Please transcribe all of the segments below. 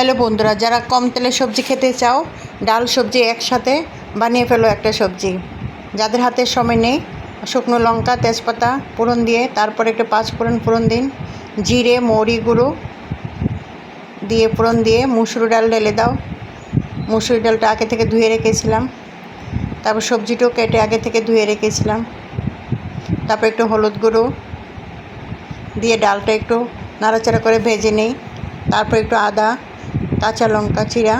Hello বন্ধুরা, যারা কম তেলের সবজি খেতে চাও, ডাল সবজি একসাথে বানিয়ে ফেলো একটা সবজি। যাদের হাতে সময় নেই, শুকনো লঙ্কা, তেজপাতা ফোড়ন দিয়ে, তারপর একটু পাঁচ ফোড়ন ফোড়ন দিন। জিরে, মৌরি গুঁড়ো দিয়ে ফোড়ন দিয়ে মুসুর ডাল ঢেলে দাও। মুসুরি ডালটা আগে থেকে ধুয়ে রেখেছিলাম। তারপর সবজিটাও কেটে আগে থেকে ধুয়ে রেখেছিলাম। তারপর একটু হলুদ গুঁড়ো দিয়ে ডালটা একটু নাড়াচাড়া করে ভেজে নেই। তারপর একটু আদা কাঁচা লঙ্কা চিরা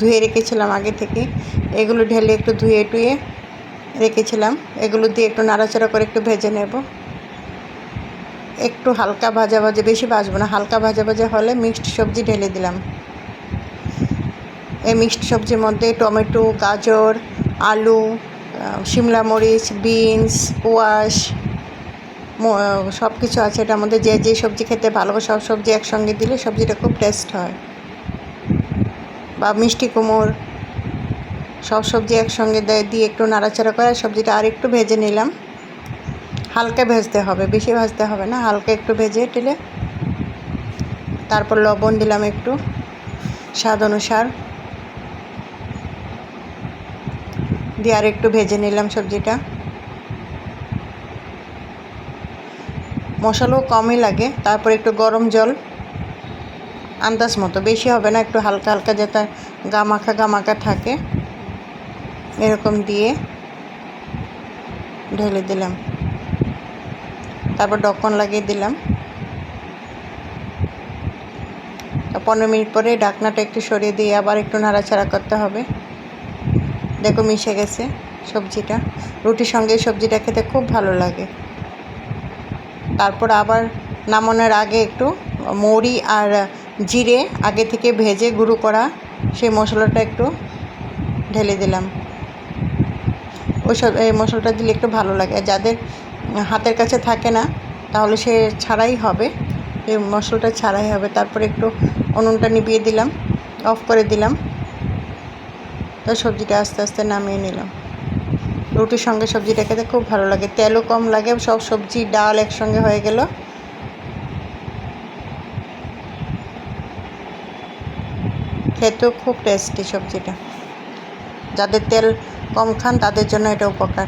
ধুয়ে রেখেছিলাম আগে থেকে। এগুলো ঢেলে একটু ধুয়ে টুয়ে রেখেছিলাম। এগুলো দিয়ে একটু নাড়াচাড়া করে একটু ভেজে নেব। একটু হালকা ভাজা ভাজা, বেশি ভাজবো না, হালকা ভাজা ভাজা হলে মিক্সড সবজি ঢেলে দিলাম। এই মিক্সড সবজির মধ্যে টমেটো, গাজর, আলু শিমলা মরিচ, বিনস কোয়াশ সব কিছু আছে। এটার মধ্যে যে যে সবজি খেতে ভালোবাসে, সব সবজি একসঙ্গে দিলে সবজিটা খুব টেস্ট হয়। বা মিষ্টি কুমড় সব সবজি একসঙ্গে দেয়, দিয়ে একটু নাড়াচাড়া করে সবজিটা আর একটু ভেজে নিলাম। হালকা ভেজতে হবে, বেশি ভাজতে হবে না, হালকা একটু ভেজে টেলে তারপর লবণ দিলাম একটু, স্বাদ অনুসার। দিয়ে আর একটু ভেজে নিলাম সবজিটা। মশলাও কমই লাগে, তারপর একটু গরম জল। আন্দাজ মতো। বেশি হবে না, একটু হালকা হালকা যাতে গামাখা গামাখা থাকে, এরকম দিয়ে ঢেলে দিলাম। তারপর ডকন লাগিয়ে দিলাম। পনেরো মিনিট পরে ঢাকনাটা একটু সরিয়ে দিয়ে আবার একটু নাড়াচাড়া করতে হবে। দেখো মিশে গেছে সবজিটা। রুটির সঙ্গে সবজিটা খেতে খুব ভালো লাগে। তারপর আবার নামানোর আগে একটু মৌরি আর জিরে আগে থেকে ভেজে গুঁড়ো করা সেই মশলাটা একটু ঢেলে দিলাম। ওই সব এই মশলাটা দিলে একটু ভালো লাগে। আর যাদের হাতের কাছে থাকে না, তাহলে সে ছাড়াই হবে। এই মশলাটা ছাড়াই হবে। তারপরে একটু উনুনটা নিভিয়ে দিলাম, অফ করে দিলাম। তো সবজিটা আস্তে আস্তে নামিয়ে নিলাম। রুটির সঙ্গে সবজিটা খেতে খুব ভালো লাগে। তেলও কম লাগে, সব সবজি ডাল একসঙ্গে হয়ে গেল। খেতেও খুব টেস্টি সবজিটা। যাদের তেল কম খান তাদের জন্য এটা উপকার।